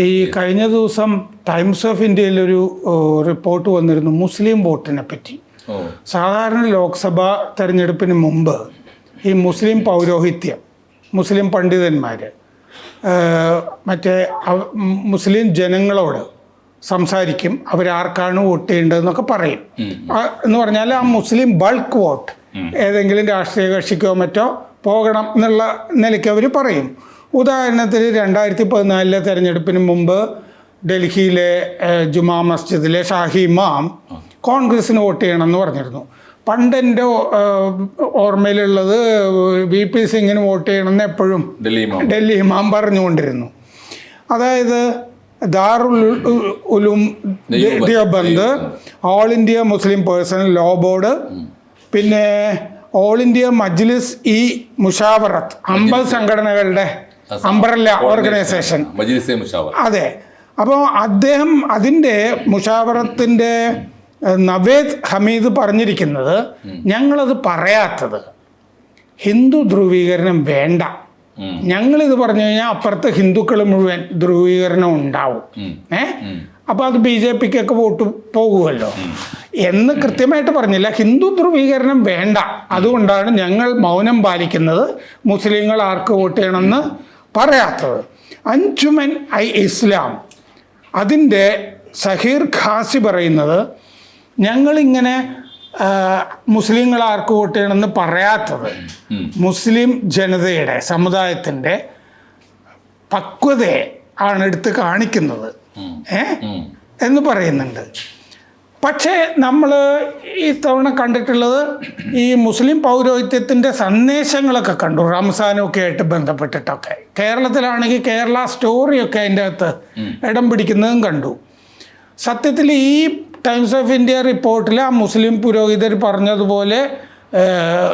ഈ കഴിഞ്ഞ ദിവസം ടൈംസ് ഓഫ് ഇന്ത്യയിൽ ഒരു റിപ്പോർട്ട് വന്നിരുന്നു മുസ്ലിം വോട്ടിനെ പറ്റി. സാധാരണ ലോക്സഭാ തെരഞ്ഞെടുപ്പിന് മുമ്പ് ഈ മുസ്ലിം പൗരോഹിത്യം മുസ്ലിം പണ്ഡിതന്മാർ മറ്റേ മുസ്ലിം ജനങ്ങളോട് സംസാരിക്കും അവരാർക്കാണ് വോട്ട് ചെയ്യേണ്ടതെന്നൊക്കെ പറയും. എന്ന് പറഞ്ഞാൽ ആ മുസ്ലിം ബൾക്ക് വോട്ട് ഏതെങ്കിലും രാഷ്ട്രീയ കക്ഷിക്കോ മറ്റോ പോകണം എന്നുള്ള നിലയ്ക്ക് അവർ പറയും. ഉദാഹരണത്തിന് രണ്ടായിരത്തി പതിനാലിലെ തെരഞ്ഞെടുപ്പിന് മുമ്പ് ഡൽഹിയിലെ ജുമാ മസ്ജിദിലെ ഷാഹി ഇമാം കോൺഗ്രസിന് വോട്ട് ചെയ്യണമെന്ന് പറഞ്ഞിരുന്നു. പണ്ട് എന്റെ ഓർമ്മയിലുള്ളത് വി പി സിംഗിന് വോട്ട് ചെയ്യണമെന്ന് എപ്പോഴും ഡൽഹി ഇമാം. പറഞ്ഞുകൊണ്ടിരുന്നു. അതായത് Darul Uloom Deoband. All India Muslim personal law board പിന്നെ ഓൾ ഇന്ത്യ മജ്ലിസ് ഇ മുഷാവറത്ത് അമ്പത് സംഘടനകളുടെ അംബ്രല്ല ഓർഗനൈസേഷൻ അതെ. അപ്പോൾ അദ്ദേഹം അതിന്റെ മുഷാവറത്തിന്റെ നവേദ് ഹമീദ് പറഞ്ഞിരിക്കുന്നത് ഞങ്ങളത് പറയാത്തത്. ഹിന്ദു ധ്രുവീകരണം വേണ്ട. ഞങ്ങളിത് പറഞ്ഞു കഴിഞ്ഞാൽ അപ്പുറത്ത് ഹിന്ദുക്കൾ മുഴുവൻ ധ്രുവീകരണം ഉണ്ടാവും. ഏ? അപ്പോൾ അത് ബി ജെ പിക്കൊക്കെ വോട്ട് പോകുമല്ലോ. എന്ന് കൃത്യമായിട്ട് പറഞ്ഞില്ല. ഹിന്ദു ധ്രുവീകരണം വേണ്ട. അതുകൊണ്ടാണ് ഞങ്ങൾ മൗനം പാലിക്കുന്നത്. മുസ്ലിങ്ങൾ ആർക്ക് വോട്ട് ചെയ്യണമെന്ന് പറയാത്തത്. അഞ്ചുമൻ ഐ ഇസ്ലാം. അതിന്റെ സഹീർ ഖാസി പറയുന്നത് ഞങ്ങളിങ്ങനെ മുസ്ലിങ്ങൾ ആർക്ക് വോട്ട് ചെയ്യണമെന്ന് പറയാത്തത് മുസ്ലിം ജനതയുടെ സമുദായത്തിന്റെ പക്വതയെ ആണ് എടുത്ത് കാണിക്കുന്നത്. ഏ? എന്ന് പറയുന്നുണ്ട്. പക്ഷേ നമ്മൾ ഈ ഇത്തവണ കണ്ടിട്ടുള്ളത് ഈ മുസ്ലിം പൗരോഹിത്യത്തിന്റെ സന്ദേശങ്ങളൊക്കെ കണ്ടു. റംസാനൊക്കെ ആയിട്ട് ബന്ധപ്പെട്ടിട്ടൊക്കെ. കേരളത്തിലാണെങ്കിൽ കേരള സ്റ്റോറിയൊക്കെ അതിന്റെ അകത്ത് ഇടം പിടിക്കുന്നതും കണ്ടു. സത്യത്തിൽ ഈ ടൈംസ് ഓഫ് ഇന്ത്യ റിപ്പോർട്ടിൽ ആ മുസ്ലിം പുരോഹിതർ പറഞ്ഞതുപോലെ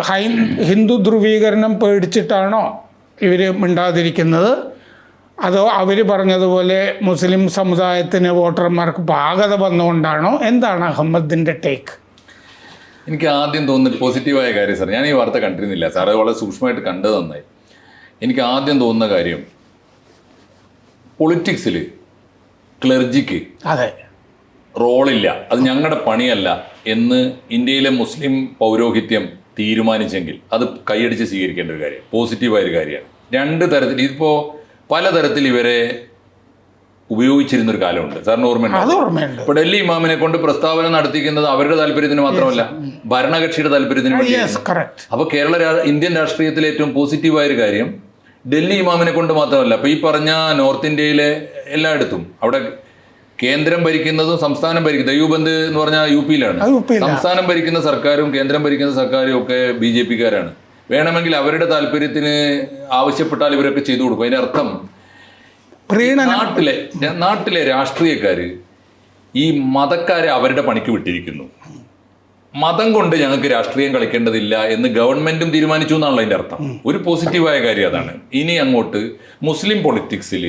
ഹൈ ഹിന്ദു ധ്രുവീകരണം പേടിച്ചിട്ടാണോ ഇവർ മിണ്ടാതിരിക്കുന്നത്? അതോ അവർ പറഞ്ഞതുപോലെ മുസ്ലിം സമുദായത്തിന് വോട്ടർമാർക്ക് പാകത വന്നുകൊണ്ടാണോ? എന്താണ് അഹമ്മദിന്റെ ടേക്ക് എനിക്ക് ആദ്യം തോന്നുന്നത് പോസിറ്റീവായ കാര്യം സാർ ഞാൻ ഈ വാർത്ത കണ്ടിരുന്നില്ല. സാർ അത് വളരെ സൂക്ഷ്മമായിട്ട് കണ്ടത് നന്നായി. എനിക്ക് ആദ്യം തോന്നുന്ന കാര്യം പൊളിറ്റിക്സിൽ ക്ലർജിക്ക് അതെ. റോളില്ല അത് ഞങ്ങളുടെ പണിയല്ല എന്ന് ഇന്ത്യയിലെ മുസ്ലിം പൗരോഹിത്യം തീരുമാനിച്ചെങ്കിൽ അത് കൈയടിച്ച് സ്വീകരിക്കേണ്ട ഒരു കാര്യം പോസിറ്റീവായ ഒരു കാര്യമാണ്. രണ്ട് തരത്തിൽ ഇതിപ്പോൾ പലതരത്തിൽ ഇവരെ ഉപയോഗിച്ചിരുന്ന ഒരു കാലമുണ്ട്. സാറിന് ഓർമ്മയുണ്ട്? ഇപ്പൊ ഡൽഹി ഇമാമിനെ കൊണ്ട് പ്രസ്താവന നടത്തിക്കുന്നത് അവരുടെ താല്പര്യത്തിന് മാത്രമല്ല ഭരണകക്ഷിയുടെ താല്പര്യത്തിന് വേണ്ടി അപ്പൊ കേരള ഇന്ത്യൻ രാഷ്ട്രീയത്തിലെ ഏറ്റവും പോസിറ്റീവായ ഒരു കാര്യം ഡൽഹി ഇമാമിനെ കൊണ്ട് മാത്രമല്ല അപ്പൊ ഈ പറഞ്ഞ നോർത്ത് ഇന്ത്യയിലെ എല്ലായിടത്തും അവിടെ കേന്ദ്രം ഭരിക്കുന്നതും സംസ്ഥാനം ഭരിക്കുന്നത് ദൈവബന്ധ് എന്ന് പറഞ്ഞാൽ യു പിയിലാണ് സംസ്ഥാനം ഭരിക്കുന്ന സർക്കാരും കേന്ദ്രം ഭരിക്കുന്ന സർക്കാരും ഒക്കെ ബി ജെ പിക്കാരാണ്. വേണമെങ്കിൽ അവരുടെ താല്പര്യത്തിന് ആവശ്യപ്പെട്ടാൽ ഇവരൊക്കെ ചെയ്തു കൊടുക്കും. അതിനർത്ഥം അർത്ഥം നാട്ടിലെ നാട്ടിലെ രാഷ്ട്രീയക്കാര് ഈ മതക്കാരെ അവരുടെ പണിക്ക് വിട്ടിരിക്കുന്നു. മതം കൊണ്ട് ഞങ്ങൾക്ക് രാഷ്ട്രീയം കളിക്കേണ്ടതില്ല എന്ന് ഗവൺമെന്റും തീരുമാനിച്ചു എന്നാണല്ലോ അതിന്റെ അർത്ഥം. ഒരു പോസിറ്റീവായ കാര്യം അതാണ്. ഇനി അങ്ങോട്ട് മുസ്ലിം പൊളിറ്റിക്സിൽ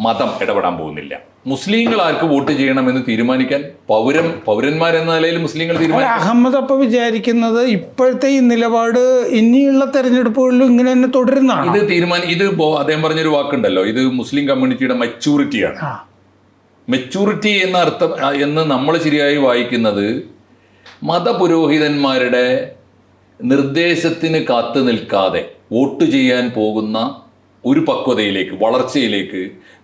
മതം ഇടപെടാൻ പോകുന്നില്ല. മുസ്ലിങ്ങൾ ആർക്ക് വോട്ട് ചെയ്യണം എന്ന് തീരുമാനിക്കാൻ പൗരം പൗരന്മാർ എന്ന നിലയിൽ മുസ്ലിങ്ങൾ തീരുമാനിക്കും. അഹമ്മദ് അപ്പൊ വിചാരിക്കുന്നത് ഇപ്പോഴത്തെ ഈ നിലപാട് ഇനിയുള്ള തെരഞ്ഞെടുപ്പുകളിലും ഇങ്ങനെ തന്നെ തുടരുന്നതാണ്. ഇത് തീരുമാനം ഇത് അദ്ദേഹം പറഞ്ഞൊരു വാക്കുണ്ടല്ലോ ഇത് മുസ്ലിം കമ്മ്യൂണിറ്റിയുടെ മെച്ചൂരിറ്റിയാണ് മെച്ചൂരിറ്റി എന്ന അർത്ഥം എന്ന് നമ്മൾ ശരിയായി വായിക്കുന്നത് മതപുരോഹിതന്മാരുടെ നിർദ്ദേശത്തിന് കാത്തു നിൽക്കാതെ വോട്ട് ചെയ്യാൻ പോകുന്ന ഒരു പക്വതയിലേക്ക് വളർച്ചയിലേക്ക്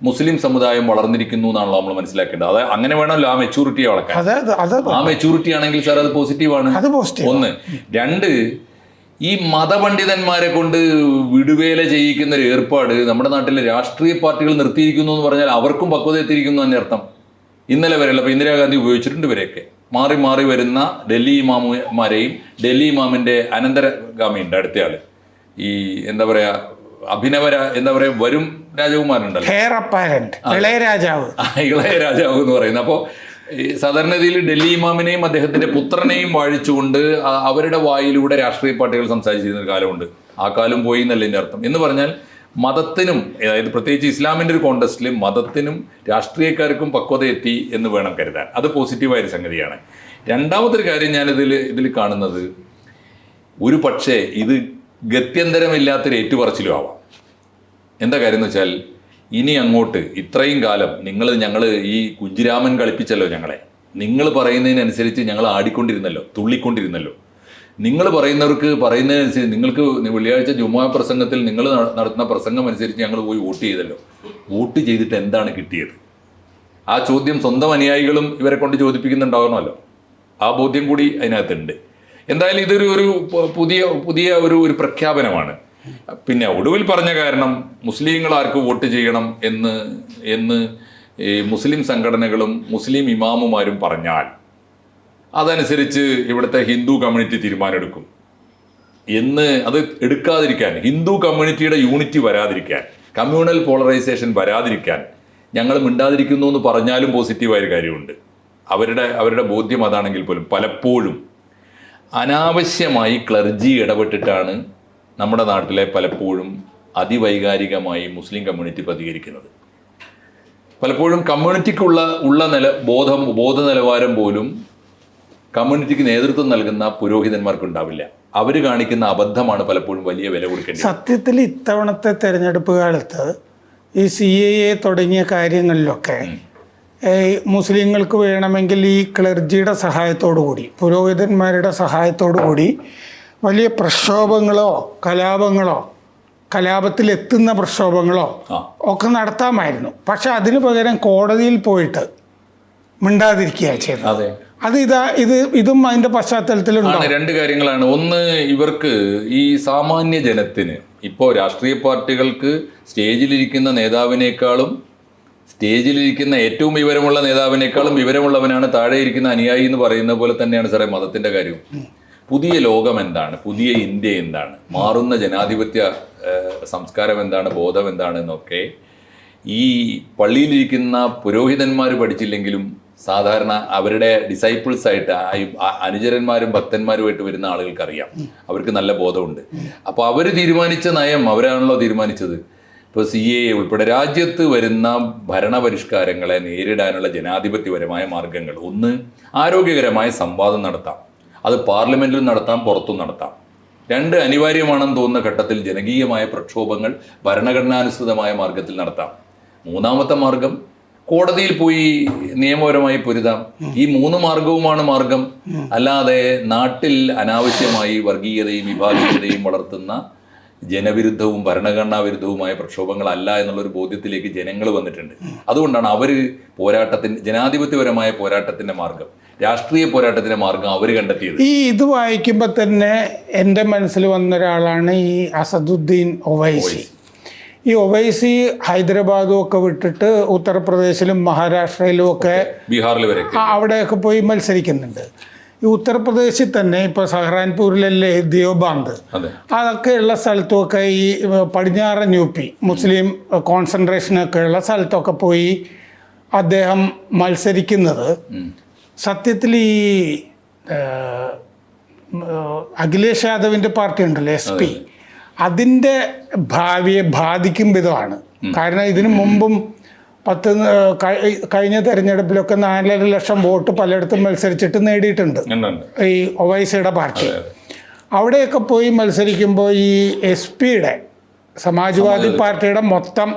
മുസ്ലിം സമുദായം വളർന്നിരിക്കുന്നു എന്നാണല്ലോ നമ്മൾ മനസ്സിലാക്കേണ്ടത്. അത് അങ്ങനെ വേണമല്ലോ ആ മെച്ചൂരിറ്റി വളർക്കാൻ അത് ആ മെച്ചൂരിറ്റി ആണെങ്കിൽ സാർ അത് പോസിറ്റീവാണ് ഒന്ന്. രണ്ട് ഈ മതപണ്ഡിതന്മാരെ കൊണ്ട് വിടുവേല ചെയ്യിക്കുന്ന ഒരു ഏർപ്പാട് നമ്മുടെ നാട്ടിലെ രാഷ്ട്രീയ പാർട്ടികൾ നിർത്തിയിരിക്കുന്നു എന്ന് പറഞ്ഞാൽ അവർക്കും പക്വത എത്തിയിരിക്കുന്നു തന്നെ അർത്ഥം. ഇന്നലെ വരെയുള്ള അപ്പോൾ ഇന്ദിരാഗാന്ധി ഉപയോഗിച്ചിട്ടുണ്ട് ഇവരെയൊക്കെ. മാറി മാറി വരുന്ന ഡൽഹി ഇമാമുമാരെയും ഡൽഹി ഇമാമിന്റെ അനന്തരഗാമിയുണ്ട് അടുത്തയാൾ. ഈ എന്താ പറയാ അഭിനവ രാ- എന്താ പറയുക വരും രാജകുമാരുണ്ടല്ലോ ഹെയർ അപ്പാരന്റ് ഇളയരാജാവ് എന്ന് പറയുന്നത്. അപ്പോൾ സാധാരണഗതിയിൽ ഡൽഹി ഇമാമിനെയും അദ്ദേഹത്തിന്റെ പുത്രനെയും വാഴിച്ചുകൊണ്ട് അവരുടെ വായിലൂടെ രാഷ്ട്രീയ പാർട്ടികൾ സംസാരിച്ചിരുന്ന ഒരു കാലമുണ്ട്. ആ കാലം പോയി എന്നല്ല എന്റെ അർത്ഥം. എന്ന് പറഞ്ഞാൽ മതത്തിനും അതായത് പ്രത്യേകിച്ച് ഇസ്ലാമിന്റെ ഒരു കോണ്ടസ്റ്റിൽ മതത്തിനും രാഷ്ട്രീയക്കാർക്കും പക്വത എത്തി എന്ന് വേണം കരുതാൻ. അത് പോസിറ്റീവായ ഒരു സംഗതിയാണ്. ഒരു കാര്യം ഞാൻ ഇതിൽ ഇതിൽ കാണുന്നത്. ഒരു പക്ഷേ ഇത് ഗത്യന്തരമില്ലാത്തൊരു ഏറ്റുപറച്ചിലും ആവാം. എന്താ കാര്യം എന്ന് വെച്ചാൽ ഇനി അങ്ങോട്ട് ഇത്രയും കാലം നിങ്ങൾ ഞങ്ങൾ ഈ കുഞ്ചിരാമൻ കളിപ്പിച്ചല്ലോ ഞങ്ങളെ. നിങ്ങൾ പറയുന്നതിനനുസരിച്ച് ഞങ്ങൾ ആടിക്കൊണ്ടിരുന്നല്ലോ തുള്ളിക്കൊണ്ടിരുന്നല്ലോ. നിങ്ങൾ പറയുന്നവർക്ക് പറയുന്നതിനനുസരിച്ച് നിങ്ങൾക്ക് വെള്ളിയാഴ്ച ജുമാ പ്രസംഗത്തിൽ നിങ്ങൾ നടത്തുന്ന പ്രസംഗം അനുസരിച്ച് ഞങ്ങൾ പോയി വോട്ട് ചെയ്തല്ലോ. വോട്ട് ചെയ്തിട്ട് എന്താണ് കിട്ടിയത്? ആ ചോദ്യം സ്വന്തം അനുയായികളും ഇവരെ കൊണ്ട് ചോദിപ്പിക്കുന്നുണ്ടാകണമല്ലോ ആ ബോധ്യം കൂടി അതിനകത്തുണ്ട്. എന്തായാലും ഇതൊരു ഒരു പുതിയ പുതിയ ഒരു ഒരു പ്രഖ്യാപനമാണ്. പിന്നെ ഒടുവിൽ പറഞ്ഞ കാരണം മുസ്ലിങ്ങൾ ആർക്ക് വോട്ട് ചെയ്യണം എന്ന് എന്ന് ഈ മുസ്ലിം സംഘടനകളും മുസ്ലിം ഇമാമുമാരും പറഞ്ഞാൽ അതനുസരിച്ച് ഇവിടുത്തെ ഹിന്ദു കമ്മ്യൂണിറ്റി തീരുമാനമെടുക്കും. എന്ന് അത് എടുക്കാതിരിക്കാൻ ഹിന്ദു കമ്മ്യൂണിറ്റിയുടെ യൂണിറ്റി വരാതിരിക്കാൻ കമ്മ്യൂണൽ പോളറൈസേഷൻ വരാതിരിക്കാൻ ഞങ്ങൾ മിണ്ടാതിരിക്കുന്നു എന്ന് പറഞ്ഞാലും പോസിറ്റീവായൊരു കാര്യമുണ്ട്. അവരുടെ അവരുടെ ബോധ്യം അതാണെങ്കിൽ പോലും പലപ്പോഴും അനാവശ്യമായി ക്ലർജി ഇടപെട്ടിട്ടാണ് നമ്മുടെ നാട്ടിലെ പലപ്പോഴും അതിവൈകാരികമായി മുസ്ലിം കമ്മ്യൂണിറ്റി പ്രതികരിക്കുന്നത്. പലപ്പോഴും കമ്മ്യൂണിറ്റിക്കുള്ള ഉള്ള നില ബോധം ബോധ നിലവാരം പോലും കമ്മ്യൂണിറ്റിക്ക് നേതൃത്വം നൽകുന്ന പുരോഹിതന്മാർക്ക് ഉണ്ടാവില്ല അവർ കാണിക്കുന്ന അബദ്ധമാണ് പലപ്പോഴും വലിയ വില കൊടുക്കേണ്ടത് സത്യത്തിൽ ഇത്തവണത്തെ തെരഞ്ഞെടുപ്പ് കാലത്ത് ഈ സി എ തുടങ്ങിയ കാര്യങ്ങളിലൊക്കെ മുസ്ലിങ്ങൾക്ക് വേണമെങ്കിൽ ഈ ക്ലർജിയുടെ സഹായത്തോടു കൂടി പുരോഹിതന്മാരുടെ സഹായത്തോടു കൂടി വലിയ പ്രക്ഷോഭങ്ങളോ കലാപങ്ങളോ കലാപത്തിലെത്തുന്ന പ്രക്ഷോഭങ്ങളോ ഒക്കെ നടത്താമായിരുന്നു. പക്ഷെ അതിന് പകരം കോടതിയിൽ പോയിട്ട് മിണ്ടാതിരിക്കുകയാണ് ചെയ്തത്. അതെ. ഇതാ ഇത് ഇതും അതിന്റെ പശ്ചാത്തലത്തിലുണ്ട് ആണ് രണ്ട് കാര്യങ്ങളാണ്. ഒന്ന് ഇവർക്ക് ഈ സാമാന്യ ജനത്തിന് ഇപ്പോൾ രാഷ്ട്രീയ പാർട്ടികൾക്ക് സ്റ്റേജിലിരിക്കുന്ന നേതാവിനേക്കാളും സ്റ്റേജിലിരിക്കുന്ന ഏറ്റവും വിവരമുള്ള നേതാവിനേക്കാളും വിവരമുള്ളവനാണ് താഴെ ഇരിക്കുന്ന അനുയായി എന്ന് പറയുന്ന പോലെ തന്നെയാണ് സാറേ മതത്തിന്റെ കാര്യം പുതിയ ലോകം എന്താണ്? പുതിയ ഇന്ത്യ എന്താണ്? മാറുന്ന ജനാധിപത്യ സംസ്കാരം എന്താണ്? ബോധം എന്താണ് എന്നൊക്കെ ഈ പള്ളിയിലിരിക്കുന്ന പുരോഹിതന്മാർ പഠിച്ചില്ലെങ്കിലും സാധാരണ അവരുടെ ഡിസൈപ്പിൾസ് ആയിട്ട് അനുചരന്മാരും ഭക്തന്മാരുമായിട്ട് വരുന്ന ആളുകൾക്ക് അറിയാം അവർക്ക് നല്ല ബോധമുണ്ട്. അപ്പോൾ അവർ തീരുമാനിച്ച നയം അവരാണല്ലോ തീരുമാനിച്ചത്. ഇപ്പോൾ സി എ ഉൾപ്പെടെ രാജ്യത്ത് വരുന്ന ഭരണപരിഷ്കാരങ്ങളെ നേരിടാനുള്ള ജനാധിപത്യപരമായ മാർഗങ്ങൾ. ഒന്ന് ആരോഗ്യകരമായ സംവാദം നടത്താം. അത് പാർലമെന്റിൽ നടത്താം പുറത്തും നടത്താം. രണ്ട് അനിവാര്യമാണെന്ന് തോന്നുന്ന ഘട്ടത്തിൽ ജനകീയമായ പ്രക്ഷോഭങ്ങൾ ഭരണഘടനാനുസൃതമായ മാർഗത്തിൽ നടത്താം. മൂന്നാമത്തെ മാർഗം കോടതിയിൽ പോയി നിയമപരമായി പൊരുതാം. ഈ മൂന്ന് മാർഗവുമാണ് മാർഗം. അല്ലാതെ നാട്ടിൽ അനാവശ്യമായി വർഗീയതയും വിഭാഗീയതയും വളർത്തുന്ന ജനവിരുദ്ധവും ഭരണഘടനാ വിരുദ്ധവുമായ പ്രക്ഷോഭങ്ങളല്ല എന്നുള്ളൊരു ബോധ്യത്തിലേക്ക് ജനങ്ങൾ വന്നിട്ടുണ്ട്. അതുകൊണ്ടാണ് അവർ പോരാട്ടത്തിന് ജനാധിപത്യപരമായ പോരാട്ടത്തിന്റെ മാർഗം രാഷ്ട്രീയ പോരാട്ടത്തിന്റെ മാർഗം അവർ കണ്ടെത്തിയത്. ഈ ഇത് വായിക്കുമ്പോൾ തന്നെ എന്റെ മനസ്സിൽ വന്ന ഒരാളാണ് ഈ അസദുദ്ദീൻ ഒവൈസി. ഈ ഒവൈസി ഹൈദരാബാദും ഒക്കെ വിട്ടിട്ട് ഉത്തർപ്രദേശിലും മഹാരാഷ്ട്രയിലും ഒക്കെ ബീഹാറിൽ വരെ അവിടെയൊക്കെ പോയി മത്സരിക്കുന്നുണ്ട്. ഈ ഉത്തർപ്രദേശിൽ തന്നെ ഇപ്പോൾ സഹ്റാൻപൂരിലല്ലേ ദിയോബാന്ത് അതെ. അതൊക്കെയുള്ള സ്ഥലത്തുമൊക്കെ ഈ പടിഞ്ഞാറൻ യു പി മുസ്ലിം കോൺസെൻട്രേഷനൊക്കെ ഉള്ള സ്ഥലത്തൊക്കെ പോയി അദ്ദേഹം മത്സരിക്കുന്നത്. സത്യത്തിൽ ഈ അഖിലേഷ് യാദവിന്റെ പാർട്ടി ഉണ്ടല്ലോ എസ് പി. അതിന്റെ ഭാവിയെ ബാധിക്കും വിധമാണ്. കാരണം ഇതിനു മുമ്പും പത്ത് കഴിഞ്ഞ തെരഞ്ഞെടുപ്പിലൊക്കെ നാലര ലക്ഷം വോട്ട് പലയിടത്തും മത്സരിച്ചിട്ട് നേടിയിട്ടുണ്ട്. ഈ ഒവൈസിയുടെ പാർട്ടി. അവിടെയൊക്കെ പോയി മത്സരിക്കുമ്പോൾ ഈ എസ് പിയുടെ സമാജ്വാദി പാർട്ടിയുടെ മൊത്തം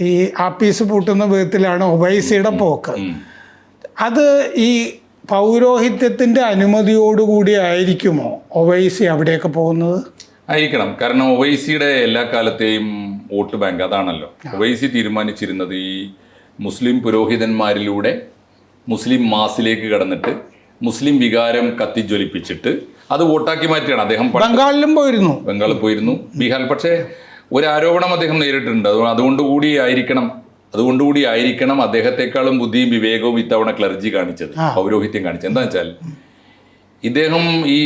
ഈ ആപ്പീസ് പൂട്ടുന്ന വിധത്തിലാണ് ഒവൈസിയുടെ പോക്ക്. അത് ഈ പൗരോഹിത്യത്തിന്റെ അനുമതിയോടുകൂടി ആയിരിക്കുമോ ഒവൈസി അവിടെയൊക്കെ പോകുന്നത്? ആയിരിക്കണം. കാരണം ഒവൈസിയുടെ എല്ലാ കാലത്തെയും വോട്ട് ബാങ്ക് അതാണല്ലോ. ഒവൈസി തീരുമാനിച്ചിരുന്നത് ഈ മുസ്ലിം പുരോഹിതന്മാരിലൂടെ മുസ്ലിം മാസിലേക്ക് കടന്നിട്ട് മുസ്ലിം വികാരം കത്തിജ്വലിപ്പിച്ചിട്ട് അത് വോട്ടാക്കി മാറ്റിയാണ് അദ്ദേഹം ബംഗാളിലും പോയിരുന്നു. ബംഗാളിൽ പോയിരുന്നു. ബീഹാറിൽ. പക്ഷേ ഒരു ആരോപണം അദ്ദേഹം നേരിട്ടിട്ടുണ്ട്. അതുകൊണ്ട് അതുകൊണ്ടുകൂടി ആയിരിക്കണം. അതുകൊണ്ടുകൂടി ആയിരിക്കണം അദ്ദേഹത്തെക്കാളും ബുദ്ധിയും വിവേകവും ഇത്തവണ ക്ലർജി കാണിച്ചത് പൗരോഹിത്യം കാണിച്ചത്. എന്താ വെച്ചാൽ ഇദ്ദേഹം ഈ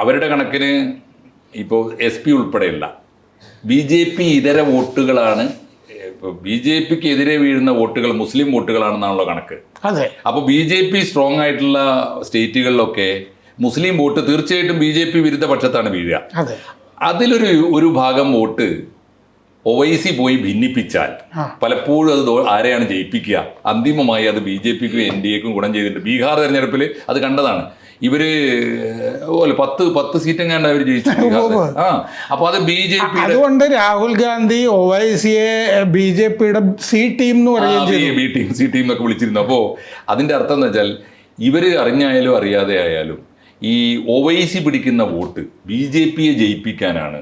അവരുടെ കണക്കിന് ഇപ്പോൾ എസ് പി ഉൾപ്പെടെയുള്ള ബി ജെ പി ഇതര വോട്ടുകളാണ് ബി ജെ പിക്ക് എതിരെ വീഴുന്ന വോട്ടുകൾ മുസ്ലിം വോട്ടുകളാണെന്നാണല്ലോ കണക്ക്. അതെ. അപ്പോൾ ബി ജെ പി സ്ട്രോങ് ആയിട്ടുള്ള സ്റ്റേറ്റുകളിലൊക്കെ മുസ്ലിം വോട്ട് തീർച്ചയായിട്ടും ബി ജെ പി വിരുദ്ധ പക്ഷത്താണ് വീഴുക. അതെ. അതിലൊരു ഒരു ഭാഗം വോട്ട് ഒവൈസി പോയി ഭിന്നിപ്പിച്ചാൽ പലപ്പോഴും അത് ആരെയാണ് ജയിപ്പിക്കുക? അന്തിമമായി അത് ബി ജെ പിക്കും എൻ ഡി എക്കും ഗുണം ചെയ്തിട്ടുണ്ട്. ബീഹാർ തെരഞ്ഞെടുപ്പിൽ അത് കണ്ടതാണ്. ഇവർ ഓലെ പത്ത് പത്ത് സീറ്റ് എങ്ങാണ്ട് അവർ ജയിച്ചു ആ അപ്പൊ അത് ബി ജെ പി അതുകൊണ്ട് രാഹുൽ ഗാന്ധി ഒവൈസിയെ ബി ജെ പിയുടെ സി ടീം എന്ന് പറയുകയും ചെയ്തു. ബി ടീം സി ടീം എന്നൊക്കെ വിളിച്ചിരുന്നു. അപ്പോൾ അതിന്റെ അർത്ഥം എന്ന് വെച്ചാൽ ഇവർ അറിഞ്ഞായാലും അറിയാതെ ആയാലും ഈ ഒവൈസി പിടിക്കുന്ന വോട്ട് ബി ജെ പിയെ ജയിപ്പിക്കാനാണ്.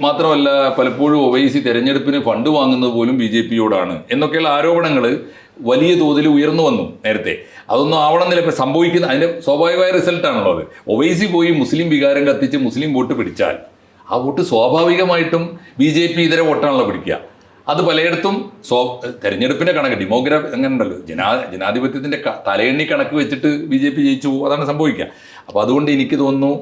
മാത്രമല്ല പലപ്പോഴും ഒവൈസി തെരഞ്ഞെടുപ്പിന് ഫണ്ട് വാങ്ങുന്നത് പോലും ബി ജെ പിയോടാണ്. എന്നൊക്കെയുള്ള ആരോപണങ്ങൾ വലിയ തോതിൽ ഉയർന്നു വന്നു നേരത്തെ. അതൊന്നും ആവണമെന്നില്ല ഇപ്പം സംഭവിക്കുന്ന അതിന്റെ സ്വാഭാവികമായ റിസൾട്ടാണല്ലോ അത്. ഒവൈസി പോയി മുസ്ലിം വികാരം കത്തിച്ച് മുസ്ലിം വോട്ട് പിടിച്ചാൽ ആ വോട്ട് സ്വാഭാവികമായിട്ടും ബി ജെ പി ഇതര വോട്ടാണല്ലോ പിടിക്കുക. അത് പലയിടത്തും സ്വ തെരഞ്ഞെടുപ്പിന്റെ കണക്ക് ഡെമോഗ്രാഫി അങ്ങനെ ഉണ്ടല്ലോ ജനാ ജനാധിപത്യത്തിന്റെ തലയെണ്ണി കണക്ക് വെച്ചിട്ട് ബി ജെ പി ജയിച്ചു പോകും അതാണ് സംഭവിക്കുക. അപ്പോൾ അതുകൊണ്ട് എനിക്ക് തോന്നുന്നു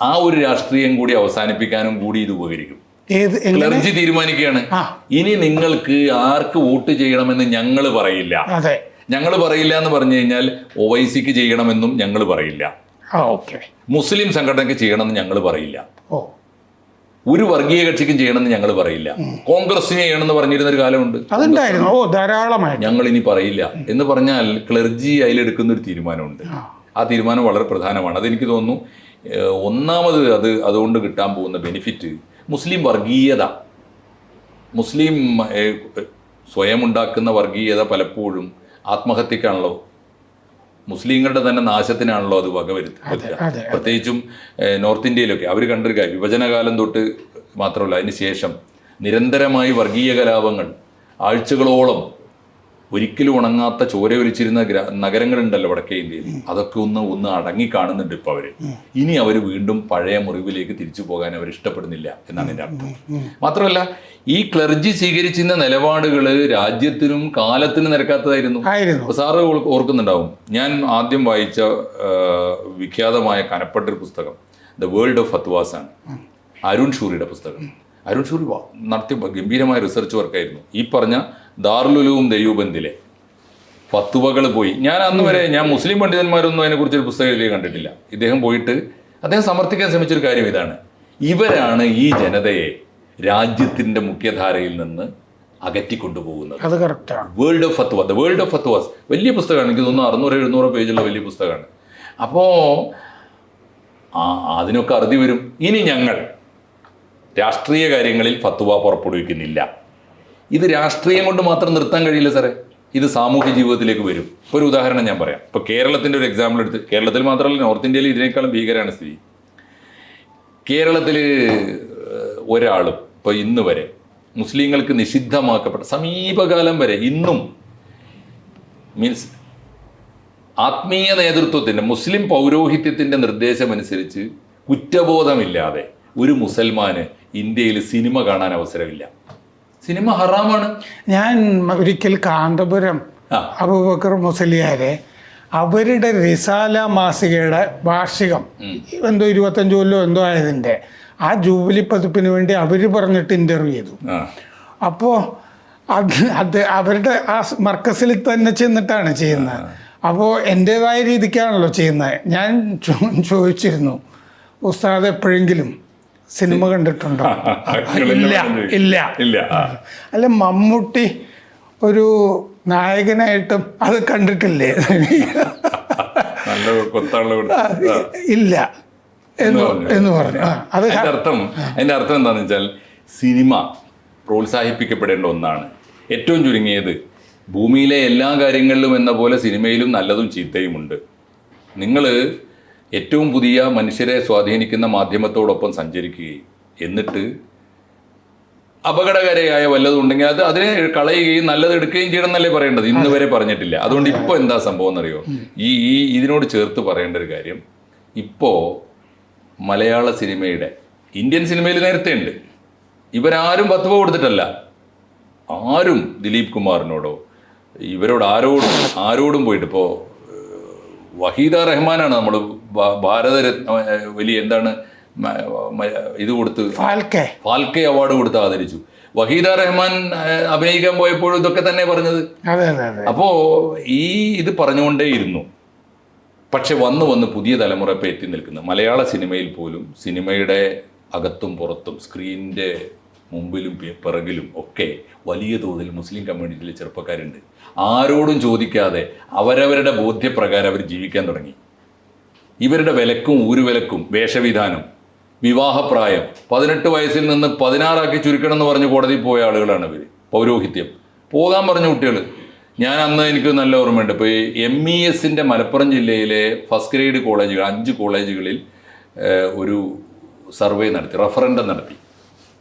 ആ ഒരു രാഷ്ട്രീയം കൂടി അവസാനിപ്പിക്കാനും കൂടി ഇത് ഉപകരിക്കും. ഏത് ക്ലർജി തീരുമാനിക്കുകയാണ്. ഇനി നിങ്ങൾക്ക് ആർക്ക് വോട്ട് ചെയ്യണമെന്ന് ഞങ്ങൾ പറയില്ല. അതെ. ഞങ്ങൾ പറയില്ല എന്ന് പറഞ്ഞു കഴിഞ്ഞാൽ ഒവൈസിക്ക് ചെയ്യണമെന്നും ഞങ്ങൾ പറയില്ല. മുസ്ലിം സംഘടനയ്ക്ക് ചെയ്യണമെന്ന് ഞങ്ങൾ പറയില്ല. ഒരു വർഗീയ കക്ഷിക്കും ചെയ്യണമെന്ന് ഞങ്ങൾ പറയില്ല. കോൺഗ്രസിന് ചെയ്യണമെന്ന് പറഞ്ഞിരുന്ന ഒരു കാലമുണ്ട് അതുണ്ടായിരുന്നു ഓ ഞങ്ങൾ ഇനി പറയില്ല. എന്ന് പറഞ്ഞാൽ ക്ലർജി അതിലെടുക്കുന്ന ഒരു തീരുമാനമുണ്ട്. ആ. തീരുമാനം വളരെ പ്രധാനമാണ്. അതെനിക്ക് തോന്നുന്നു ഒന്നാമത് അത് അതുകൊണ്ട് കിട്ടാൻ പോകുന്ന ബെനിഫിറ്റ് മുസ്ലിം വർഗീയത. മുസ്ലിം സ്വയം ഉണ്ടാക്കുന്ന വർഗീയത പലപ്പോഴും ആത്മഹത്യക്കാണല്ലോ. മുസ്ലിങ്ങളുടെ തന്നെ നാശത്തിനാണല്ലോ അത് വകവരുത്തുക. പ്രത്യേകിച്ചും നോർത്ത് ഇന്ത്യയിലൊക്കെ. അവർ കണ്ടൊരു കാര്യം. വിഭജനകാലം തൊട്ട് മാത്രമല്ല അതിന് ശേഷം നിരന്തരമായി വർഗീയ കലാപങ്ങൾ ആഴ്ചകളോളം ഒരിക്കലും ഉണങ്ങാത്ത ചോര ഒലിച്ചിരുന്ന ഗ്രാ നഗരങ്ങളുണ്ടല്ലോ വടക്കേ ഇന്ത്യയിൽ. അതൊക്കെ ഒന്ന് ഒന്ന് അടങ്ങി കാണുന്നുണ്ട് ഇപ്പോൾ അവർ ഇനി അവർ വീണ്ടും പഴയ മുറിവിലേക്ക് തിരിച്ചു പോകാൻ അവർ ഇഷ്ടപ്പെടുന്നില്ല എന്നാണ് എന്റെ അർത്ഥം. മാത്രമല്ല ഈ ക്ലർജി സ്വീകരിച്ചിരുന്ന നിലപാടുകൾ രാജ്യത്തിനും കാലത്തിനും നിരക്കാത്തതായിരുന്നു. സാറ് ഓർക്കുന്നുണ്ടാവും. ഞാൻ ആദ്യം വായിച്ച വിഖ്യാതമായ കനപ്പെട്ട ഒരു പുസ്തകം ദ വേൾഡ് ഓഫ് ഫത്വാസ് ആണ്. അരുൺ ഷൂറിയുടെ പുസ്തകം. അരുൺ ഷൂറി നടത്തിയ ഗംഭീരമായ റിസർച്ച് വർക്കായിരുന്നു. ഈ പറഞ്ഞ ദാറുലുലൂം ദയൂബന്ദിലെ. ഫത്തുവകൾ പോയി. ഞാൻ അന്ന് വരെ ഞാൻ മുസ്ലിം പണ്ഡിതന്മാരൊന്നും അതിനെക്കുറിച്ച് ഒരു പുസ്തകം എഴുതി കണ്ടിട്ടില്ല. ഇദ്ദേഹം പോയിട്ട് അദ്ദേഹം സമർത്ഥിക്കാൻ ശ്രമിച്ചൊരു കാര്യം ഇതാണ്. ഇവരാണ് ഈ ജനതയെ രാജ്യത്തിന്റെ മുഖ്യധാരയിൽ നിന്ന് അകറ്റിക്കൊണ്ടുപോകുന്നത്. അത് കറക്റ്റാണ് world of fatwa the world of fatwas വലിയ പുസ്തകമാണ്. എനിക്ക് തോന്നുന്നു അറുന്നൂറ് എഴുന്നൂറ് പേജുള്ള വലിയ പുസ്തകമാണ്. അപ്പോൾ ആ അതിനൊക്കെ അറുതി വരും. ഇനി ഞങ്ങൾ രാഷ്ട്രീയ കാര്യങ്ങളിൽ ഫത്വ പുറപ്പെടുവിക്കുന്നില്ല. ഇത് രാഷ്ട്രീയം കൊണ്ട് മാത്രം നിർത്താൻ കഴിയില്ല സാറേ. ഇത് സാമൂഹ്യ ജീവിതത്തിലേക്ക് വരും. ഇപ്പോൾ ഒരു ഉദാഹരണം ഞാൻ പറയാം. ഇപ്പോൾ കേരളത്തിന്റെ ഒരു എക്സാമ്പിൾ എടുത്ത് കേരളത്തിൽ മാത്രമല്ല നോർത്ത് ഇന്ത്യയിൽ ഇതിനേക്കാളും ഭീകരമാണ് സ്ഥിതി. കേരളത്തിൽ ഒരാളും ഇപ്പോൾ ഇന്ന് വരെ മുസ്ലിങ്ങൾക്ക് നിഷിദ്ധമാക്കപ്പെട്ട സമീപകാലം വരെ ഇന്നും മീൻസ് ആത്മീയ നേതൃത്വത്തിന്റെ മുസ്ലിം പൗരോഹിത്യത്തിന്റെ നിർദ്ദേശമനുസരിച്ച് കുറ്റബോധമില്ലാതെ ഒരു മുസൽമാന് ഇന്ത്യയിൽ സിനിമ കാണാൻ അവസരമില്ല. സിനിമ ഹറാമാണ്. ഞാൻ ഒരിക്കൽ കാന്തപുരം അബുബക്കർ മുസലിയാരെ അവരുടെ റിസാല മാസികയുടെ വാർഷികം എന്തോ ഇരുപത്തഞ്ച് കൊല്ലോ എന്തോ ആയതിന്റെ ആ ജൂബിലി പതിപ്പിന് വേണ്ടി അവർ പറഞ്ഞിട്ട് ഇന്റർവ്യൂ ചെയ്തു. അപ്പോൾ അത് അത് അവരുടെ ആ മർക്കസിൽ തന്നെ ചെന്നിട്ടാണ് ചെയ്യുന്നത്. അപ്പോൾ എന്റേതായ രീതിക്കാണല്ലോ ചെയ്യുന്നത്. ഞാൻ ചോദിച്ചിരുന്നു ഉസ്താദ് എപ്പോഴെങ്കിലും സിനിമ കണ്ടിട്ടുണ്ടോ? ഇല്ല ഇല്ല. ഇല്ല. അല്ല മമ്മൂട്ടി ഒരു നായകനായിട്ടും അത് കണ്ടിട്ടില്ലേ? ഇല്ല. എന്ന് എന്ന് പറഞ്ഞു. അത് അതിന്റെ അർത്ഥം എന്റെ അർത്ഥം എന്താണെന്ന് വെച്ചാൽ സിനിമ പ്രോത്സാഹിപ്പിക്കപ്പെടേണ്ട ഒന്നാണ്. ഏറ്റവും ചുരുങ്ങിയത് ഭൂമിയിലെ എല്ലാ കാര്യങ്ങളിലും എന്ന പോലെ സിനിമയിലും നല്ലതും ചീത്തയുമുണ്ട്. നിങ്ങൾ ഏറ്റവും പുതിയ മനുഷ്യരെ സ്വാധീനിക്കുന്ന മാധ്യമത്തോടൊപ്പം സഞ്ചരിക്കുകയും. എന്നിട്ട് അപകടകരയായ വല്ലതുണ്ടെങ്കിൽ അത് അതിനെ കളയുകയും നല്ലത് എടുക്കുകയും ചെയ്യണം എന്നല്ലേ പറയേണ്ടത്? ഇന്ന് വരെ പറഞ്ഞിട്ടില്ല. അതുകൊണ്ട് ഇപ്പോൾ എന്താ സംഭവം എന്നറിയോ? ഈ ഈ ഇതിനോട് ചേർത്ത് പറയേണ്ട ഒരു കാര്യം. ഇപ്പോൾ മലയാള സിനിമയുടെ ഇന്ത്യൻ സിനിമയിൽ നേരത്തെ ഉണ്ട്. ഇവരാരും പത്ത് രൂപ കൊടുത്തിട്ടല്ല. ആരും ദിലീപ് കുമാറിനോടോ ഇവരോട് ആരോടും ആരോടും പോയിട്ട് ഇപ്പോൾ വഹീദ റഹ്മാനാണ് നമ്മൾ ഭാരതരത്ന വലിയ എന്താണ് ഇത് കൊടുത്ത് ഫാൽക്കെ. ഫാൽക്കെ അവാർഡ് കൊടുത്ത് ആദരിച്ചു. വഹീദ റഹ്മാൻ അഭിനയിക്കാൻ പോയപ്പോഴും ഇതൊക്കെ തന്നെ പറഞ്ഞത്. അപ്പോ ഈ ഇത് പറഞ്ഞുകൊണ്ടേയിരുന്നു. പക്ഷെ വന്ന് വന്ന് പുതിയ തലമുറ ഇപ്പം എത്തി നിൽക്കുന്നു. മലയാള സിനിമയിൽ പോലും സിനിമയുടെ അകത്തും പുറത്തും സ്ക്രീനിന്റെ മുമ്പിലും പിറകിലും ഒക്കെ വലിയ തോതിൽ മുസ്ലിം കമ്മ്യൂണിറ്റിയിലെ ചെറുപ്പക്കാരുണ്ട്. ആരോടും ചോദിക്കാതെ അവരവരുടെ ബോധ്യപ്രകാരം അവർ ജീവിക്കാൻ തുടങ്ങി. ഇവരുടെ വിലക്കും ഊരുവിലക്കും വേഷവിധാനം വിവാഹപ്രായം പതിനെട്ട് വയസ്സിൽ നിന്ന് പതിനാറാക്കി ചുരുക്കണം എന്ന് പറഞ്ഞ് കോടതി പോയ ആളുകളാണ് ഇവർ പൗരോഹിത്യം. പോകാൻ പറഞ്ഞ കുട്ടികൾ ഞാൻ അന്ന് എനിക്ക് നല്ല ഓർമ്മയുണ്ട്. ഇപ്പോൾ എം ഇ എസിന്റെ മലപ്പുറം ജില്ലയിലെ ഫസ്റ്റ് ഗ്രേഡ് കോളേജുകൾ അഞ്ച് കോളേജുകളിൽ ഒരു സർവേ നടത്തി റഫറൻഡം നടത്തി.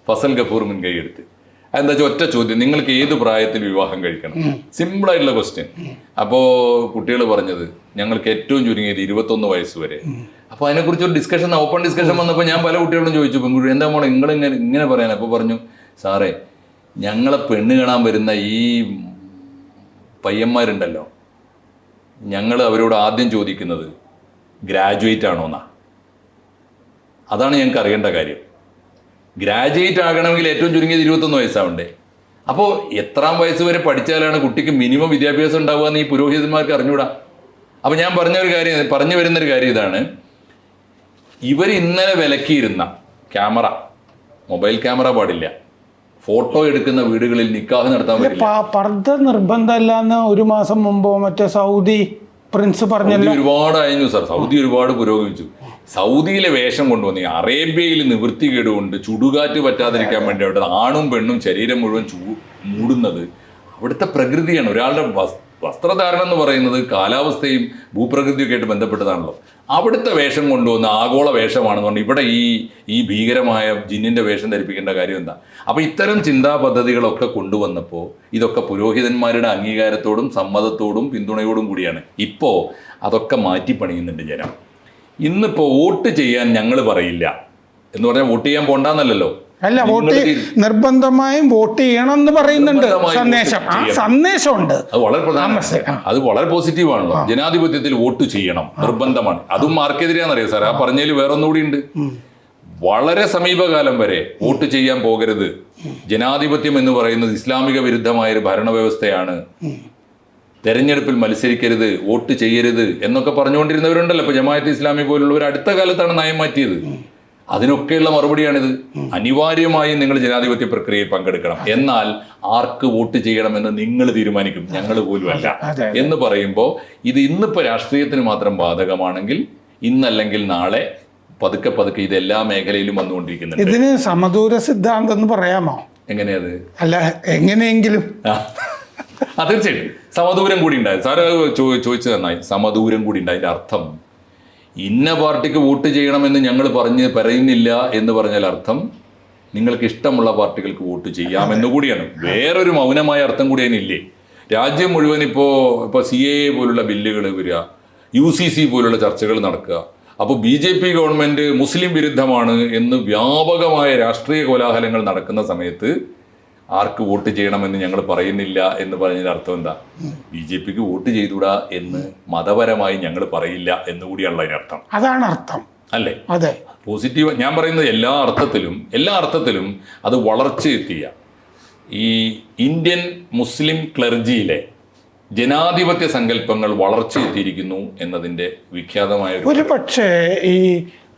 ഫസൽ ഗഫൂർ മുൻകൈ എടുത്ത് എന്താ വെച്ചാൽ ഒറ്റ ചോദ്യം. നിങ്ങൾക്ക് ഏത് പ്രായത്തിൽ വിവാഹം കഴിക്കണം? സിമ്പിൾ ആയിട്ടുള്ള ക്വസ്റ്റ്യൻ അപ്പോ കുട്ടികൾ പറഞ്ഞത് ഞങ്ങൾക്ക് ഏറ്റവും ചുരുങ്ങിയത് ഇരുപത്തൊന്ന് വയസ്സ് വരെ. അപ്പോൾ അതിനെക്കുറിച്ച് ഒരു ഡിസ്കഷൻ ഓപ്പൺ ഡിസ്കഷൻ വന്നപ്പോൾ ഞാൻ പല കുട്ടികളും ചോദിച്ചു പെൺകുട്ടി എന്താ മോളെ നിങ്ങൾ ഇങ്ങനെ ഇങ്ങനെ പറയാൻ അപ്പോൾ പറഞ്ഞു സാറേ ഞങ്ങളെ പെണ്ണ് കാണാൻ വരുന്ന ഈ പയ്യന്മാരുണ്ടല്ലോ ഞങ്ങൾ അവരോട് ആദ്യം ചോദിക്കുന്നത് ഗ്രാജുവേറ്റ് ആണോന്നാ? അതാണ് ഞങ്ങൾക്ക് അറിയേണ്ട കാര്യം. ഗ്രാജുവേറ്റ് ആകണമെങ്കിൽ ഏറ്റവും ചുരുങ്ങിയത് ഇരുപത്തൊന്ന് വയസ്സാവണ്ടേ. അപ്പോൾ എത്രാം വയസ്സ് വരെ പഠിച്ചാലാണ് കുട്ടിക്ക് മിനിമം വിദ്യാഭ്യാസം ഉണ്ടാവുക എന്ന് ഈ പുരോഹിതന്മാർക്ക് അറിഞ്ഞൂടാ. അപ്പോൾ ഞാൻ പറഞ്ഞ ഒരു കാര്യം പറഞ്ഞു വരുന്നൊരു കാര്യം ഇതാണ്. ഇവർ ഇന്നലെ വിലക്കിയിരുന്ന ക്യാമറ മൊബൈൽ ക്യാമറ പാടില്ല. ഫോട്ടോ എടുക്കുന്ന വീടുകളിൽ നിക്കാഹ് നടത്താൻ പറ്റില്ല. പർദ്ദ നിർബന്ധമല്ലെന്ന് ഒരു മാസം മുമ്പോ മറ്റേ സൗദി പ്രിൻസ് പറഞ്ഞു ഒരുപാട് അയഞ്ഞു സാർ സൗദി ഒരുപാട് പുരോഗമിച്ചു. സൗദിയിലെ വേഷം കൊണ്ടുവന്നു അറേബ്യയിൽ നിവൃത്തികേട് കൊണ്ട് ചുടുകാറ്റ് പറ്റാതിരിക്കാൻ വേണ്ടി അവിടെ ആണും പെണ്ണും ശരീരം മുഴുവൻ ചൂ മൂടുന്നത് അവിടുത്തെ പ്രകൃതിയാണ്. ഒരാളുടെ വസ് വസ്ത്രധാരണം എന്ന് പറയുന്നത് കാലാവസ്ഥയും ഭൂപ്രകൃതിയൊക്കെ ആയിട്ട് ബന്ധപ്പെട്ടതാണല്ലോ. അവിടുത്തെ വേഷം കൊണ്ടുവന്ന ആഗോള വേഷമാണെന്നുണ്ട്. ഇവിടെ ഈ ഈ ഭീകരമായ ജിന്നിന്റെ വേഷം ധരിപ്പിക്കേണ്ട കാര്യം എന്താ? അപ്പോൾ ഇത്തരം ചിന്താ പദ്ധതികളൊക്കെ കൊണ്ടുവന്നപ്പോൾ ഇതൊക്കെ പുരോഹിതന്മാരുടെ അംഗീകാരത്തോടും സമ്മതത്തോടും പിന്തുണയോടും കൂടിയാണ്. ഇപ്പോൾ അതൊക്കെ മാറ്റി പണിയുന്നുണ്ട് ജനം. ഇന്നിപ്പോൾ വോട്ട് ചെയ്യാൻ ഞങ്ങൾ പറയില്ല. എന്ന് പറഞ്ഞാൽ വോട്ട് ചെയ്യാൻ പോണ്ടെന്നല്ലോ അല്ല വോട്ട് നിർബന്ധമായും വോട്ട് ചെയ്യണം എന്ന് പറയുന്നുണ്ട് സന്ദേശം. ആ സന്ദേശമുണ്ട്. അത് വളരെ പ്രധാനമാണ് അത് വളരെ പോസിറ്റീവ് ആണല്ലോ ജനാധിപത്യത്തിൽ വോട്ട് ചെയ്യണം. നിർബന്ധമാണ്. അതും ആർക്കെതിരെയാണെന്നറിയാം സാർ ആ പറഞ്ഞതിൽ വേറൊന്നുകൂടി ഉണ്ട്. വളരെ സമീപകാലം വരെ വോട്ട് ചെയ്യാൻ പോകരുത്. ജനാധിപത്യം എന്ന് പറയുന്നത് ഇസ്ലാമിക വിരുദ്ധമായ ഒരു ഭരണവ്യവസ്ഥയാണ് തെരഞ്ഞെടുപ്പിൽ മത്സരിക്കരുത് വോട്ട് ചെയ്യരുത് എന്നൊക്കെ പറഞ്ഞുകൊണ്ടിരുന്നവരുണ്ടല്ലോ. ഇപ്പൊ ജമാഅത്ത് ഇസ്ലാമി പോലുള്ളവർ അടുത്ത കാലത്താണ് നയം മാറ്റിയത്. അതിനൊക്കെയുള്ള മറുപടിയാണിത്. അനിവാര്യമായും നിങ്ങൾ ജനാധിപത്യ പ്രക്രിയയിൽ പങ്കെടുക്കണം. എന്നാൽ ആർക്ക് വോട്ട് ചെയ്യണമെന്ന് നിങ്ങൾ തീരുമാനിക്കും. ഞങ്ങൾ പോലും അല്ല എന്ന് പറയുമ്പോൾ ഇത് ഇന്നിപ്പോൾ രാഷ്ട്രീയത്തിന് മാത്രം ബാധകമാണെങ്കിൽ ഇന്നല്ലെങ്കിൽ നാളെ പതുക്കെ പതുക്കെ ഇത് എല്ലാ മേഖലയിലും വന്നുകൊണ്ടിരിക്കുന്നുണ്ട്. ഇതിന് സമദൂര സിദ്ധാന്തം എന്ന് പറയാമോ? എങ്ങനെയത്? അല്ല എങ്ങനെയെങ്കിലും. ആ തീർച്ചയായിട്ടും. സമദൂരം കൂടി ഉണ്ടായി. സാറ് ചോ- ചോദിച്ചത് നന്നായി. സമദൂരം കൂടി ഉണ്ട് അതിന്റെ അർത്ഥം ഇന്ന പാർട്ടിക്ക് വോട്ട് ചെയ്യണമെന്ന് ഞങ്ങൾ പറഞ്ഞ് പറയുന്നില്ല എന്ന് പറഞ്ഞാൽ അർത്ഥം നിങ്ങൾക്ക് ഇഷ്ടമുള്ള പാർട്ടികൾക്ക് വോട്ട് ചെയ്യാമെന്ന് കൂടിയാണ്. വേറൊരു മൗനമായ അർത്ഥം കൂടി അതിനില്ലേ. രാജ്യം മുഴുവൻ ഇപ്പോൾ ഇപ്പോൾ സി എ പോലുള്ള ബില്ലുകൾ വരിക യു സി സി പോലുള്ള ചർച്ചകൾ നടക്കുക. അപ്പോൾ ബി ജെ പി ഗവൺമെന്റ് മുസ്ലിം വിരുദ്ധമാണ് എന്ന് വ്യാപകമായ രാഷ്ട്രീയ കോലാഹലങ്ങൾ നടക്കുന്ന സമയത്ത് ആർക്ക് വോട്ട് ചെയ്യണമെന്ന് ഞങ്ങൾ പറയുന്നില്ല എന്ന് പറഞ്ഞതിന്റെ അർത്ഥം എന്താ? ബി ജെ പിക്ക് വോട്ട് ചെയ്തുകൂടാ എന്ന് മതപരമായി ഞങ്ങൾ പറയില്ല എന്നുകൂടിയാണല്ലോ അതിനർത്ഥം അതാണ് അർത്ഥം. അല്ലേ? അതെ. പോസിറ്റീവ് ഞാൻ പറയുന്നത് എല്ലാ അർത്ഥത്തിലും എല്ലാ അർത്ഥത്തിലും അത് വളർച്ചയെത്തിയ ഈ ഇന്ത്യൻ മുസ്ലിം ക്ലർജിയിലെ ജനാധിപത്യ സങ്കല്പങ്ങൾ വളർച്ചയെത്തിയിരിക്കുന്നു എന്നതിന്റെ വിഖ്യാതമായ ഒരു ഒരു പക്ഷേ ഈ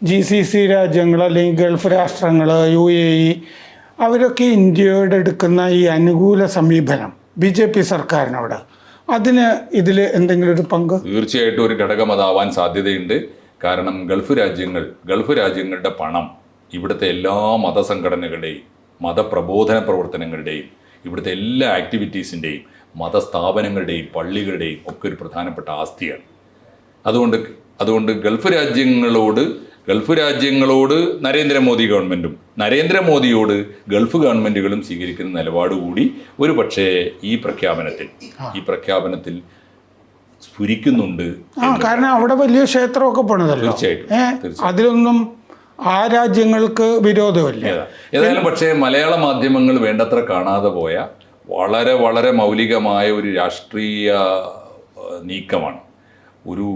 ജി സി സി രാജ്യങ്ങൾ അല്ലെങ്കിൽ ഗൾഫ് രാഷ്ട്രങ്ങൾ യു എ ഇ അവരൊക്കെ ഇന്ത്യയോട് എടുക്കുന്ന ഈ അനുകൂല സമീപനം ബി ജെ പി സർക്കാരിനോട് അതിന് ഇതിൽ എന്തെങ്കിലും ഒരു പങ്ക്? തീർച്ചയായിട്ടും ഒരു ഘടകം അതാവാൻ സാധ്യതയുണ്ട്. കാരണം ഗൾഫ് രാജ്യങ്ങൾ ഗൾഫ് രാജ്യങ്ങളുടെ പണം ഇവിടുത്തെ എല്ലാ മതസംഘടനകളുടെയും മതപ്രബോധന പ്രവർത്തനങ്ങളുടെയും ഇവിടുത്തെ എല്ലാ ആക്ടിവിറ്റീസിന്റെയും മതസ്ഥാപനങ്ങളുടെയും പള്ളികളുടെയും ഒക്കെ ഒരു പ്രധാനപ്പെട്ട ആസ്തിയാണ്. അതുകൊണ്ട് അതുകൊണ്ട് ഗൾഫ് രാജ്യങ്ങളോട് ഗൾഫ് രാജ്യങ്ങളോട് നരേന്ദ്രമോദി ഗവൺമെന്റും നരേന്ദ്രമോദിയോട് ഗൾഫ് ഗവൺമെന്റുകളും സ്വീകരിക്കുന്ന നിലപാട് കൂടി ഒരു പക്ഷേ ഈ പ്രഖ്യാപനത്തിൽ ഈ പ്രഖ്യാപനത്തിൽ സ്ഫുരിക്കുന്നുണ്ട് കാരണം അവിടെ വലിയ ക്ഷേത്രമൊക്കെ പണിതല്ലോ. തീർച്ചയായിട്ടും, അതിലൊന്നും ആ രാജ്യങ്ങൾക്ക് വിരോധമില്ല. ഏതാ- ഏതായാലും പക്ഷേ മലയാള മാധ്യമങ്ങൾ വേണ്ടത്ര കാണാതെ പോയ വളരെ വളരെ മൗലികമായ ഒരു രാഷ്ട്രീയ നീക്കമാണ്. ഒരു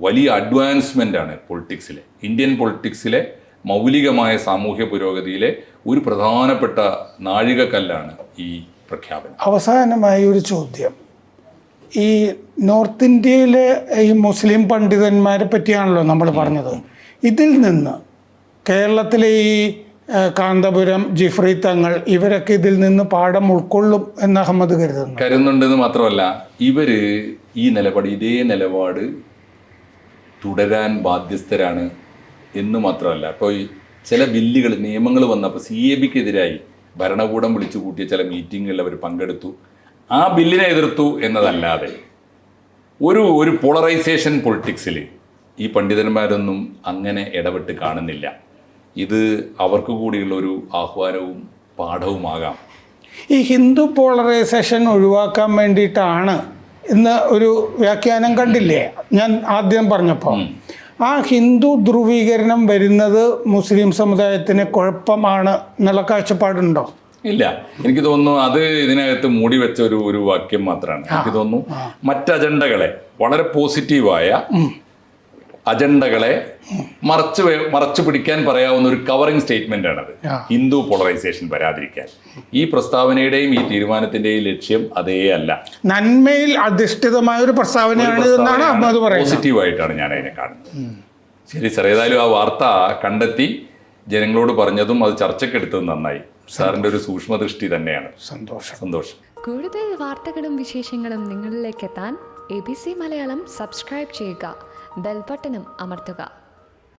വലിയ അഡ്വാൻസ്മെന്റ് ആണ് പൊളിറ്റിക്സിലെ ഇന്ത്യൻ പൊളിറ്റിക്സിലെ മൗലികമായ സാമൂഹ്യ പുരോഗതിയിലെ ഒരു പ്രധാനപ്പെട്ട നാഴികക്കല്ലാണ് ഈ പ്രഖ്യാപനം. അവസാനമായ ഒരു ചോദ്യം. ഈ നോർത്ത് ഇന്ത്യയിലെ ഈ മുസ്ലിം പണ്ഡിതന്മാരെ പറ്റിയാണല്ലോ നമ്മൾ പറഞ്ഞത്. ഇതിൽ നിന്ന് കേരളത്തിലെ ഈ കാന്തപുരം ജിഫ്രി തങ്ങൾ ഇവരൊക്കെ ഇതിൽ നിന്ന് പാഠം ഉൾക്കൊള്ളും എന്ന് അഹമ്മദ് കരുതുന്നു. കരുതുന്നുണ്ടെന്ന് മാത്രമല്ല ഇവർ ഈ നിലപാട് ഇതേ നിലപാട് തുടരാൻ ബാധ്യസ്ഥരാണ് എന്ന് മാത്രമല്ല. ഇപ്പോൾ ഈ ചില ബില്ലുകൾ നിയമങ്ങൾ വന്നപ്പോൾ സി എ ബിക്കെതിരായി ഭരണകൂടം വിളിച്ചു കൂട്ടിയ ചില മീറ്റിങ്ങുകളിൽ അവർ പങ്കെടുത്തു. ആ ബില്ലിനെ എതിർത്തു എന്നതല്ലാതെ ഒരു ഒരു പോളറൈസേഷൻ പൊളിറ്റിക്സിൽ ഈ പണ്ഡിതന്മാരൊന്നും അങ്ങനെ ഇടപെട്ട് കാണുന്നില്ല. ഇത് അവർക്ക് കൂടിയുള്ള ഒരു ആഹ്വാനവും പാഠവുമാകാം. ഈ ഹിന്ദു പോളറൈസേഷൻ ഒഴിവാക്കാൻ വേണ്ടിയിട്ടാണ് ഇന്ന് ഒരു വ്യാഖ്യാനം കണ്ടില്ലേ? ഞാൻ ആദ്യം പറഞ്ഞപ്പോൾ ആ ഹിന്ദു ധ്രുവീകരണം വരുന്നത് മുസ്ലിം സമുദായത്തിന് കുഴപ്പമാണ് എന്നുള്ള കാഴ്ചപ്പാടുണ്ടോ? ഇല്ല. എനിക്ക് തോന്നുന്നു അത് ഇതിനകത്ത് മൂടി വെച്ച ഒരു ഒരു വാക്യം മാത്രമാണ്. എനിക്ക് തോന്നുന്നു മറ്റ് അജണ്ടകളെ വളരെ പോസിറ്റീവായ അജണ്ടകളെ മറച്ചു മറച്ചു പിടിക്കാൻ പറയാവുന്ന ഒരു കവറിംഗ് സ്റ്റേറ്റ്മെന്റ് ആണത്. ഹിന്ദു പോളറൈസേഷൻ വരാതിരിക്കാൻ. ഈ പ്രസ്താവനയുടെയും ഈ തീരുമാനത്തിന്റെയും ലക്ഷ്യം അതേ അല്ല. നന്മയിൽ അധിഷ്ഠിതമായ ഒരു പ്രസ്താവനയാണ് പോസിറ്റീവ് ആയിട്ടാണ് പറയുന്നത്. പോസിറ്റീവായിട്ടാണ് ഞാൻ അതിനെ കാണുന്നത്. ശരി സാർ ഏതായാലും ആ വാർത്ത കണ്ടെത്തി ജനങ്ങളോട് പറഞ്ഞതും അത് ചർച്ചക്കെടുത്തത് നന്നായി. സാറിന്റെ ഒരു സൂക്ഷ്മദൃഷ്ടി തന്നെയാണ്. സന്തോഷം. സന്തോഷം. കൂടുതൽ വാർത്തകളും വിശേഷങ്ങളും നിങ്ങളിലേക്ക് എത്താൻ A B C Malayalam subscribe ചെയ്യുക. ബെൽബട്ടനും അമർത്തുക